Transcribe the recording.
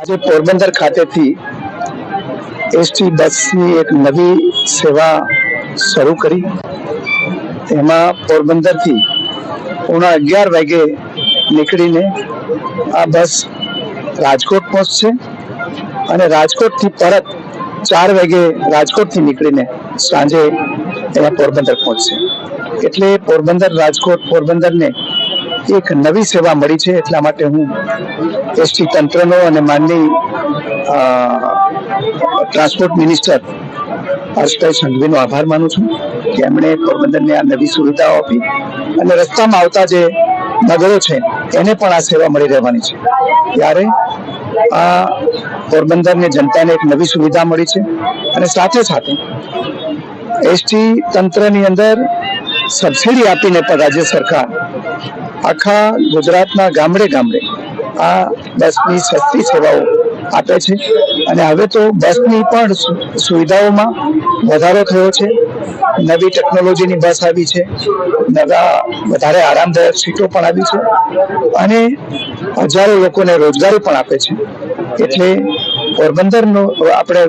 આજે પોરબંદર ખાતેથી એસટી બસની એક નવી સેવા શરૂ કરી. એમાં પોરબંદરથી પોણા અગિયાર વાગે નીકળીને આ બસ રાજકોટ પહોંચશે અને રાજકોટથી પરત ચાર વાગે રાજકોટથી નીકળીને સાંજે અહીંયા પોરબંદર પહોંચશે. એટલે પોરબંદર રાજકોટ પોરબંદરને એક નવી સેવા મળી છે, એટલા માટે હું એસટી તંત્રનો અને માનની ટ્રાન્સપોર્ટ મિનિસ્ટર હર્ષભાઈ સંઘવીનો આભાર માનું છું કે એમણે પોરબંદરને આ નવી સુવિધાઓ આપી અને રસ્તામાં આવતા જે નગરો છે, એને પણ આ સેવા મળી રહેવાની છે. ત્યારે આ પોરબંદરની જનતાને એક નવી સુવિધા મળી છે અને સાથે સાથે એસટી તંત્રની અંદર સબસિડી આપીને પણ રાજ્ય સરકાર આખા ગુજરાતના ગામડે ગામડે આ બસની સસ્તી સેવાઓ આપે છે. અને હવે તો બસની પણ સુવિધાઓમાં વધારો થયો છે. નવી ટેકનોલોજીની બસ આવી છે. નવા વધારે આરામદાયક સીટો પણ આવી છે. અને હજારો લોકોને રોજગારી પણ આપે છે. એટલે પોરબંદરનો આપણે